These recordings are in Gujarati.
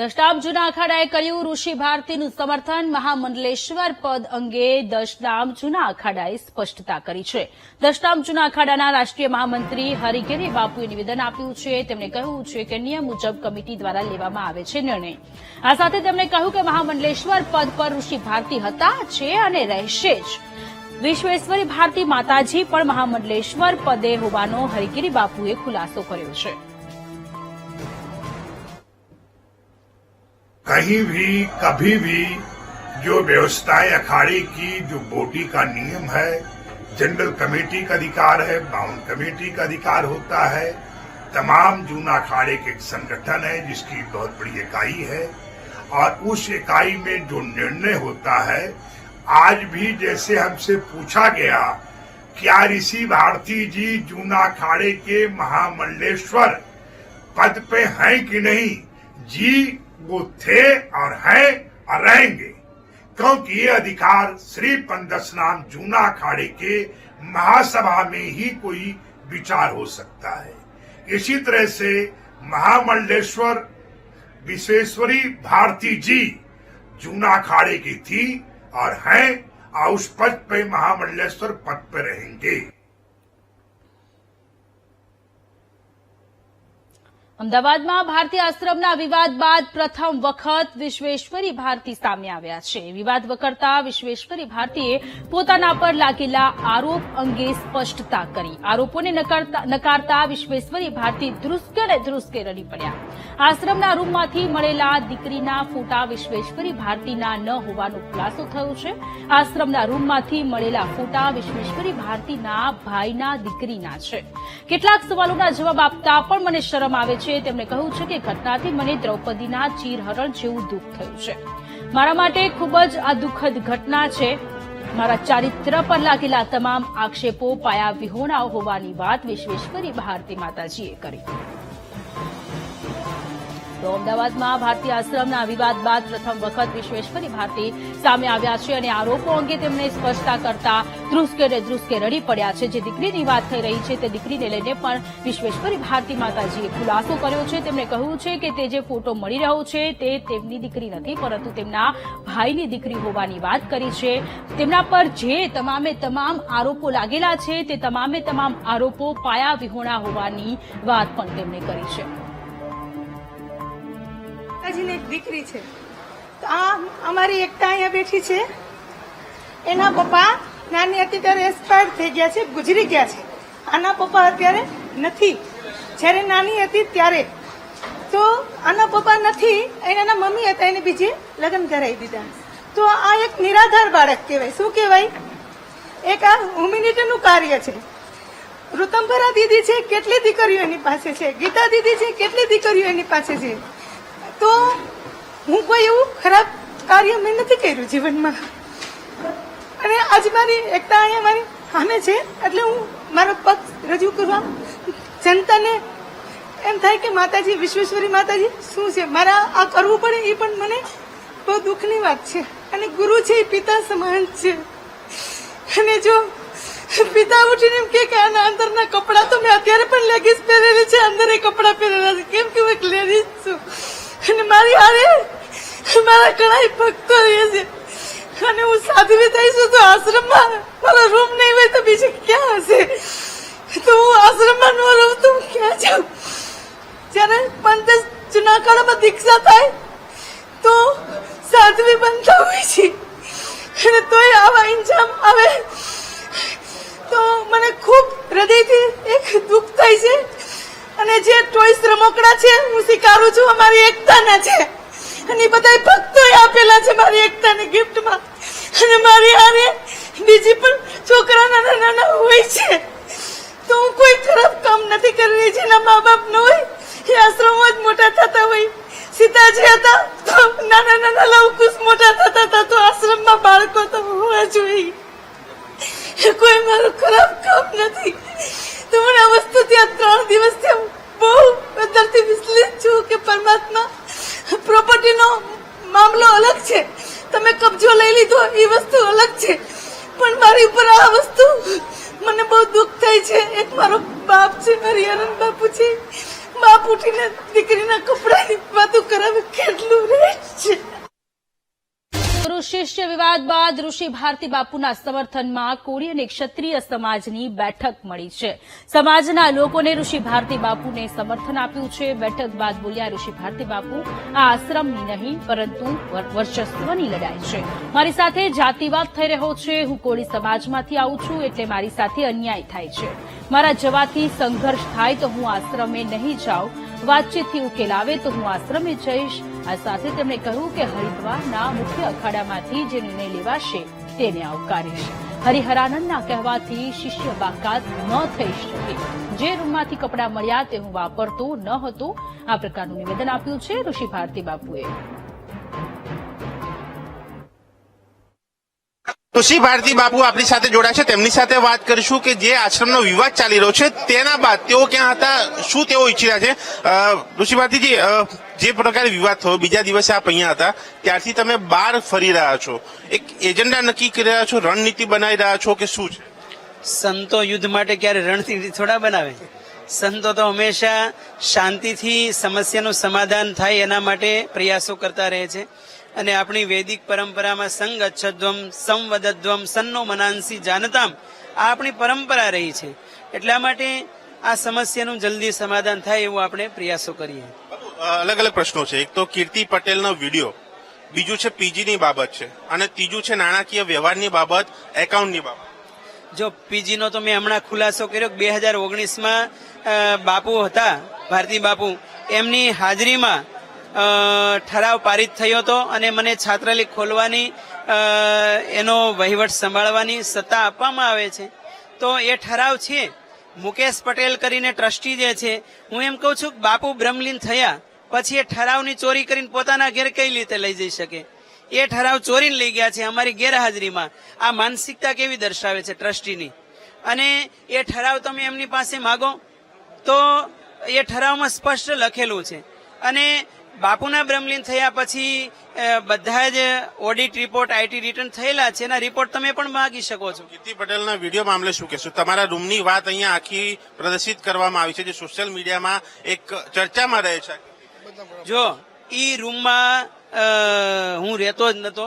દશનામ જૂના અખાડાએ કર્યું ઋષિ ભારતીનું સમર્થન મહામંડલેશ્વર પદ અંગે દશનામ જૂના અખાડાએ સ્પષ્ટતા કરી છે. દશનામ જૂના અખાડાના રાષ્ટ્રીય મહામંત્રી હરિગિરી બાપુએ નિવેદન આપ્યું છે. તેમણે કહ્યું છે કે નિયમ મુજબ કમિટી દ્વારા લેવામાં આવે છે નિર્ણય. આ સાથે તેમણે કહ્યું કે મહામંડલેશ્વર પદ પર ઋષિ ભારતી હતા છે અને રહેશે જ. વિશ્વેશ્વરી ભારતી માતાજી પણ મહામંડલેશ્વર પદે હોવાનો હરિગીરી બાપુએ ખુલાસો કર્યો છે. कहीं भी कभी भी जो व्यवस्थाएं अखाड़े की जो बोटी का नियम है जनरल कमेटी का अधिकार है बाउंड कमेटी का अधिकार होता है तमाम जूना अखाड़े के एक संगठन है जिसकी बहुत बड़ी इकाई है और उस इकाई में जो निर्णय होता है आज भी जैसे हमसे पूछा गया क्या ऋषि भारती जी जूना अखाड़े के महामंडलेश्वर पद पे हैं कि नहीं जी वो थे और हैं और रहेंगे। क्योंकि ये अधिकार श्री पंदस नाम जूना अखाड़े के महासभा में ही कोई विचार हो सकता है। इसी तरह से महामंडलेश्वर विश्वेश्वरी भारती जी जूना अखाड़े की थी और हैं और उस पद पे महामंडलेश्वर पद पे रहेंगे। અમદાવાદમાં ભારતીય આશ્રમના વિવાદ બાદ પ્રથમ વખત વિશ્વેશ્વરી ભારતી સામે આવ્યા છે. વિવાદ વકરતા વિશ્વેશ્વરી ભારતીએ પોતાના પર લાગેલા આરોપ અંગે સ્પષ્ટતા કરી. આરોપોને નકારતા વિશ્વેશ્વરી ભારતી ધ્રુસકે ને ધ્રુસકે રડી પડ્યા. આશ્રમના રૂમમાંથી મળેલા દીકરીના ફોટા વિશ્વેશ્વરી ભારતીના ન હોવાનો ખુલાસો થયો છે. આશ્રમના રૂમમાંથી મળેલા ફોટા વિશ્વેશ્વરી ભારતીના ભાઈના દીકરીના છે. કેટલાક સવાલોના જવાબ આપતા પણ મને શરમ આવે છે. તેમણે કહ્યું છે કે ઘટનાથી મને દ્રૌપદીના ચીરહરણ જેવું દુઃખ થયું છે. મારા માટે ખૂબ જ આ દુઃખદ ઘટના છે. મારા ચારિત્ર પર લાગેલા તમામ આક્ષેપો પાયા વિહોણા હોવાની વાત વિશ્વેશ્વરી ભારતી માતાજીએ કરી. તો અમદાવાદમાં ભારતીય આશ્રમના વિવાદ બાદ પ્રથમ વખત વિશ્વેશ્વરી ભારતી સામે આવ્યા છે અને આરોપો અંગે તેમણે સ્પષ્ટતા કરતા ધ્રુસકે ધ્રુસકે રડી પડ્યા છે. જે દીકરીની વાત થઈ રહી છે તે દીકરીને લઈને પણ વિશ્વેશ્વરી ભારતી માતાજીએ ખુલાસો કર્યો છે. તેમણે કહ્યું છે કે તે જે ફોટો મળી રહ્યો છે તે તેમની દીકરી નથી, પરંતુ તેમના ભાઈની દીકરી હોવાની વાત કરી છે. તેમના પર જે તમામે તમામ આરોપો લાગેલા છે તે તમામે તમામ આરોપો પાયા વિહોણા હોવાની વાત પણ તેમણે કરી છે. માતાજીની એક દીકરી છે. તો આ અમારી એકતા અહીંયા બેઠી છે. એના પપ્પા નાની હતી ત્યારે એક્સપાયર થઈ ગયા છે, ગુજરી ગયા છે. આના પપ્પા અત્યારે નથી. જ્યારે નાની હતી ત્યારે. તો આના પપ્પા નથી એના મમ્મી હતા, એને બીજે લગ્ન કરાવી દીધા. તો આ એક નિરાધાર બાળક કહેવાય. શું કહેવાય? એક આ હ્યુમિનિટીનું કાર્ય છે. ઋતંભરા દીદી છે, કેટલી દીકરીઓ એની પાસે છે? ગીતા દીદી છે, કેટલી દીકરીઓ એની પાસે છે? તો હું કોઈ એવું ખરાબ કાર્ય મેં નથી કર્યું જીવનમાં. અને આજ મારી એકતા અહીંયા મારી સામે છે, એટલે હું મારો પક્ષ રજૂ કરવા, જનતાને એમ થાય કે માતાજી, વિશ્વેશ્વરી માતાજી, શું છે? મારા આ કરવું પડે એ પણ મને બહુ દુઃખની વાત છે. અને ગુરુ છે, એ પિતા સમાન છે. અને જો પિતા ઉઠીને એમ કે આના અંદરના કપડાં તો મેં અત્યારે પણ લેગીસ પહેરેલી છે, અંદર એ કપડાં પહેરેલા છે, કેમ કે હું એક લેડીઝ છું અને મારી હારે. મારા ઘણા ભક્તો રહે છે. અને હું સાધ્વી થઈશું તો આશ્રમમાં મારો રૂમ નહીં હોય તો બીજે ક્યાં હશે? તો હું આશ્રમમાં ન રહું તો હું ક્યાં જાઉં? જ્યારે પંચ જુનાકાળામાં દીક્ષા થાય, તો સાધવી બનતા હોય છે. અને તોય આવા ઇન્જામ આવે. તો મને ખૂબ હૃદયથી એક દુઃખ થાય છે. અને જે ટોયસ રમકડા છે, હું સ્વીકારું છું, અમારી એકતાના છે. અને બધા ભક્તોએ આપેલા છે મારી એકતાને ગિફ્ટમાં અને મારી હારે બીજી પણ છોકરા નાના નાના હોય છે. તો હું કોઈ ખરાબ કામ નથી કરી જેના મા બાપ ન હોય, એ આશ્રમમાં જ મોટા થતા હોય. સીતાજી હતા, તો નાના નાના લવકુશ મોટા થતા હતા, તો આશ્રમમાં બાળકો તો હોવા જોઈએ. કોઈ મારું ખરાબ કામ નથી. તો મને આ વસ્તુ ત્યાં ત્રણ દિવસથી બહુ અંદરથી વિચલિત છું કે પરમાત્મા, પ્રોપર્ટીનો મામલો અલગ છે. તમે કબજો લઈ લીધો, એ વસ્તુ અલગ છે. પણ મારી ઉપર આ વસ્તુ મને બહુ દુઃખ થાય છે. એક મારો બાપ છે હરિહરન બાપુ છે. બાપ ઉઠીને દીકરીના કપડાની વાતો કરાવે કેટલું શિષ્ય વિવાદ બાદ ઋષિ ભારતી બાપુના સમર્થનમાં કોળી અને ક્ષત્રિય સમાજની બેઠક મળી છે. સમાજના લોકોને ઋષિ ભારતી બાપુને સમર્થન આપ્યું છે. બેઠક બાદ બોલ્યા, ઋષિ ભારતી બાપુ, આ આશ્રમની નહીં, પરંતુ વર્ચસ્વની લડાઈ છે. મારી સાથે જાતિવાદ થઈ રહ્યો છે. હું કોળી સમાજમાંથી આવું છું, એટલે મારી સાથે અન્યાય થાય છે. મારા જવાથી સંઘર્ષ થાય તો હું આશ્રમે નહીં જાઉં. વાતચીતથી ઉકેલ આવે તો હું આશ્રમે જઈશ. આ સાથે તેમણે કહ્યું કે હરિદ્વારના મુખ્ય અખાડામાંથી જે નિર્ણય લેવાશે તેને આવકારીશ. હરિહરાનંદના કહેવાથી શિષ્ય બાકાત ન થઈ શકે. જે રૂમમાંથી કપડાં મળ્યા તે હું વાપરતો ન હતો. આ પ્રકારનું નિવેદન આપ્યું છે ઋષિ ભારતી બાપુએ ઋષિ ભારતી બાપુ આપણી સાથે જોડાશે? તેમની સાથે વાત કરીશું કે જે આશ્રમનો વિવાદ ચાલી રહ્યો છે, તેના બાદ તેઓ ક્યાં હતા, શું તેઓ ઈચ્છી રહ્યા છે ઋષિ ભારતીજી જે પ્રકારે વિવાદ થયો, બીજા દિવસે આપ અહીંયા હતા, ત્યારથી તમે બહાર ફરી રહ્યા છો. એક એજન્ડા નક્કી કરી રહ્યા છો, રણનીતિ બનાવી રહ્યા છો કે શું છે? સંતો યુદ્ધ માટે ક્યારે રણનીતિ થોડા બનાવે? સંતો તો હંમેશા શાંતિથી સમસ્યાનું સમાધાન થાય એના માટે પ્રયાસો કરતા રહે છે. અને આપણી વૈદિક પરંપરામાં સંગ અચ્છદ્વમ સંવદદ્વમ સન્નો મનાંસી જાનતામ આ આપણી પરંપરા રહી છે. એટલા માટે આ સમસ્યાનું જલ્દી સમાધાન થાય એવું આપણે પ્રયાસો કરીએ. અલગ અલગ પ્રશ્નો છે. એક તો કીર્તિ પટેલનો વીડિયો બીજું છે પીજીની બાબત છે અને ત્રીજું છે નાણાકીય વ્યવહારની બાબત એકાઉન્ટની બાબત. જો પીજીનો તો મેં હમણાં ખુલાસો કર્યો બે હજાર ઓગણીસમાં બાપુ હતા ભારતી બાપુ એમની હાજરીમાં ઠરાવ પારિત થયો હતો અને મને છાત્રાલય ખોલવાની એનો વહીવટ સંભાળવાની સત્તા આપવામાં આવે છે. તો એ ઠરાવ છે. મુકેશ પટેલ કરીને ટ્રસ્ટી જે છે, હું એમ કહું છું બાપુ બ્રહ્મલીન થયા, પછી એ ઠરાવની ચોરી કરીને પોતાના ઘેર કઈ રીતે લઈ જઈ શકે? એ ઠરાવ ચોરીને લઈ ગયા છે અમારી ગેરહાજરીમાં. આ માનસિકતા કેવી દર્શાવે છે ટ્રસ્ટીની? અને એ ઠરાવ તમે એમની પાસે માગો, તો એ ઠરાવમાં સ્પષ્ટ લખેલું છે. અને બાપુના બ્રહ્મલીન થયા પછી બધા જ ઓડિટ રિપોર્ટ આઈટી રિટર્ન થયેલા છે. એના રિપોર્ટ તમે પણ માગી શકો છો. કીર્તિ પટેલના વીડિયો મામલે શું કહેશો? તમારા રૂમની વાત અહીંયા આખી પ્રદર્શિત કરવામાં આવી છે જે સોશિયલ મીડિયામાં એક ચર્ચામાં રહે છે. જો ઈ રૂમમાં હું રહેતો જ નતો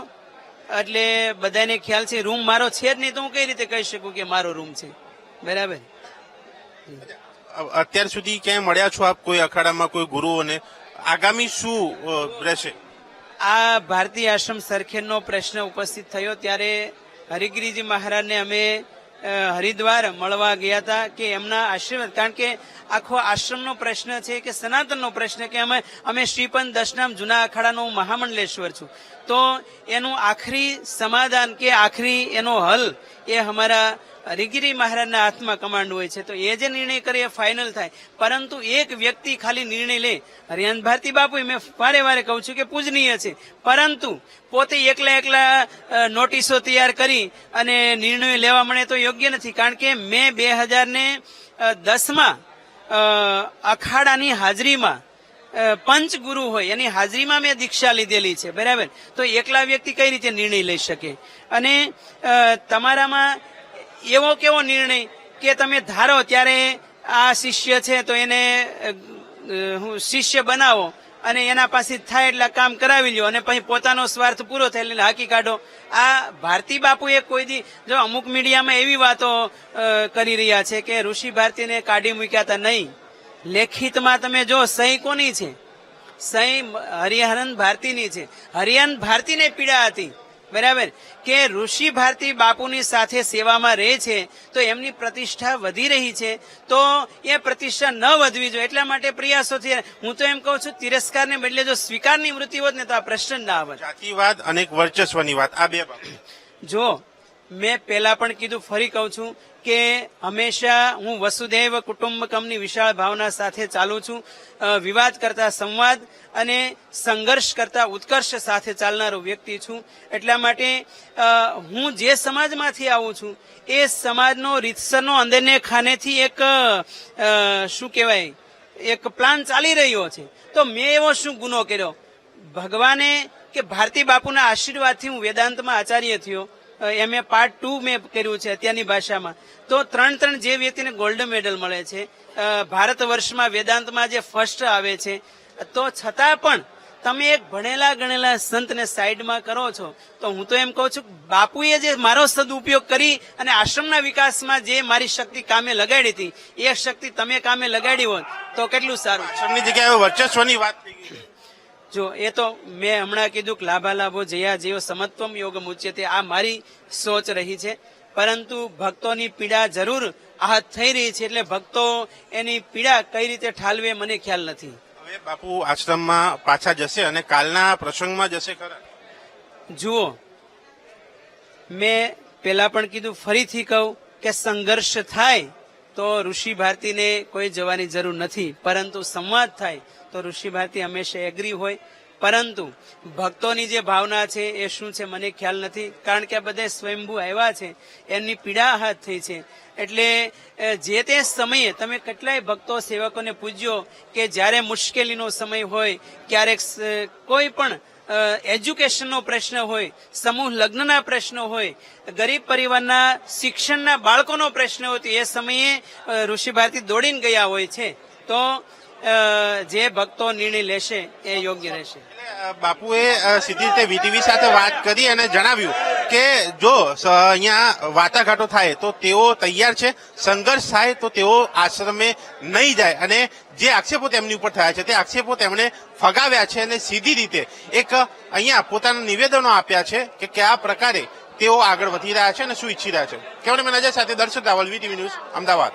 એટલે બધાને ખ્યાલ છે રૂમ મારો છે જ નહીં તો હું કઈ રીતે કહી શકું કે મારો રૂમ છે? બરાબર? અત્યાર સુધી ક્યાંય મળ્યા છો આપ કોઈ અખાડામાં કોઈ ગુરુઓને? આગામી શું રહેશે? આ ભારતીય આશ્રમ સરખેજનો પ્રશ્ન ઉપસ્થિત થયો ત્યારે હરિગીરીજી મહારાજને અમે હરિદ્વાર મળવા ગયા હતા કે એમના આશીર્વાદ. કારણ કે આખો આશ્રમનો પ્રશ્ન છે કે સનાતનનો પ્રશ્ન કે અમે અમે શ્રીપંત દશનામ જૂના અખાડાનો હું મહામંડલેશ્વર છું. તો એનું આખરી સમાધાન કે આખરી એનો હલ એ અમારા હરિગીરી મહારાજના હાથમાં કમાન્ડ હોય છે. તો એ જે નિર્ણય કરે એ ફાઇનલ થાય. પરંતુ એક વ્યક્તિ ખાલી નિર્ણય લે. હરિયાન ભારતી બાપુ મેં વારે વારે કહું છું કે પૂજનીય છે. પરંતુ પોતે એકલા એકલા નોટિસો તૈયાર કરી અને નિર્ણયો લેવા મળે તો યોગ્ય નથી. કારણ કે મેં બે હજાર ને દસમાં અખાડાની હાજરીમાં પંચગુરુ હોય. એની હાજરીમાં મેં દીક્ષા લીધેલી છે. બરાબર? તો એકલા વ્યક્તિ કઈ રીતે નિર્ણય લઈ શકે? અને તમારામાં એવો કેવો નિર્ણય કે તમે ધારો ત્યારે આ શિષ્ય છે તો એને હું શિષ્ય બનાવો અને એના પાસે થાય એટલા કામ કરાવી લ્યો અને પછી પોતાનો સ્વાર્થ પૂરો થાય એટલે હાકી કાઢો. આ ભારતી બાપુએ કોઈ દી, જો અમુક મીડિયામાં એવી વાતો કરી રહ્યા છે કે ઋષિ ભારતીને કાઢી મૂક્યા હતા નહીં. લેખિતમાં તમે જો, સહી કોની છે? સહી હરિહરન ભારતીની છે. હરિહરન ભારતીને પીડા હતી. બરાબર. કે ઋષિ ભારતી બાપુની સાથે સેવામાં રહે છે તો એમની પ્રતિષ્ઠા વધી રહી છે તો એ પ્રતિષ્ઠા ન વધવી જોઈએ. એટલા માટે પ્રયાસો છે હું તો એમ કહું છું તિરસ્કારને બદલે જો સ્વીકારની વૃત્તિ હોત ને તો આ પ્રશ્ન ના આવત. જાતિવાદ અને વર્ચસ્વની વાત. આ બે જો મેં પહેલા પણ કીધું, ફરી કહું છું કે હંમેશા હું વસુધૈવ કુટુંબકમની વિશાળ ભાવના સાથે ચાલું છું. વિવાદ કરતા સંવાદ અને સંઘર્ષ કરતા ઉત્કર્ષ સાથે ચાલનારો વ્યક્તિ છું. એટલા માટે હું જે સમાજમાંથી આવું છું, એ સમાજનો, રીતસરનો, અંદરને ખાનેથી એક શું કહેવાય, એક પ્લાન ચાલી રહ્યો છે. તો મેં એવો શું ગુનો કર્યો? ભગવાને કે ભારતી બાપુના આશીર્વાદથી હું વેદાંતમાં આચાર્ય થયો. એમ એ પાર્ટ ટુ મેં કર્યું છે અત્યારની ભાષામાં. તો ત્રણ ત્રણ જે વ્યક્તિને ગોલ્ડ મેડલ મળે છે ભારત વર્ષમાં વેદાંતમાં જે ફર્સ્ટ આવે છે, તો છતાં પણ તમે એક ભણેલા ગણેલા સંતને સાઈડમાં કરો છો, તો હું તો એમ કહું છું બાપુએ જે મારો સદુપયોગ કરી અને આશ્રમના વિકાસમાં જે મારી શક્તિ કામે લગાડી હતી, એ શક્તિ તમે કામે લગાડી હોત તો કેટલું સારું. જગ્યાએ વર્ચસ્વની વાત થઈ ગઈ જો એ તો મેં હમણાં કીધું કે લાભા લાભો જયા જેવો સમત્વમ યોગ મુચ્યતે આ મારી સોચ રહી છે. પરંતુ ભક્તોની પીડા જરૂર આહત થઈ રહી છે એટલે ભક્તો એની પીડા કઈ રીતે ઠાલવે મને ખ્યાલ નથી. હવે બાપુ આશ્રમમાં પાછા જશે અને કાલના પ્રસંગમાં જશે ખરા? જુઓ મેં પેલા પણ કીધું ફરીથી કહું કે સંઘર્ષ થાય તો ઋષિ ભારતીને કોઈ જવાની જરૂર નથી. પરંતુ સંવાદ થાય તો ઋષિ ભારતી હંમેશા એગ્રી હોય. પરંતુ ભક્તોની જે ભાવના છે એ શું છે મને ખ્યાલ નથી. કારણ કે આ બધા સ્વયંભૂ આવ્યા છે. એમની પીડા હાથ થઈ છે. એટલે જે તે સમયે તમે કેટલાય ભક્તો સેવકોને પૂજ્યો કે જ્યારે મુશ્કેલીનો સમય હોય, ક્યારેક કોઈ પણ એજ્યુકેશનનો પ્રશ્ન હોય, સમૂહ લગ્નના પ્રશ્નો હોય, ગરીબ પરિવારના શિક્ષણના બાળકોનો પ્રશ્ન હોય, તો એ સમયે ઋષિ ભારતી દોડીને ગયા હોય છે. તો જે ભક્તો નિર્ણય લેશે એ યોગ્ય રહેશે. બાપુએ સીધી રીતે વીટીવી સાથે વાત કરી અને જણાવ્યું કે જો અહીંયા વાટાઘાટો થાય તો તેઓ તૈયાર છે, સંઘર્ષ થાય તો તેઓ આશ્રમે નહીં જાય. અને જે આક્ષેપો તેમની ઉપર થયા છે, તે આક્ષેપો તેમણે ફગાવ્યા છે અને સીધી રીતે એક અહીંયા પોતાના નિવેદનો આપ્યા છે કે કયા પ્રકારે તેઓ આગળ વધી રહ્યા છે અને શું ઈચ્છી રહ્યા છે. કેમેરામેન અજય સાથે દર્શક રાવલ વીટીવી ન્યૂઝ, અમદાવાદ.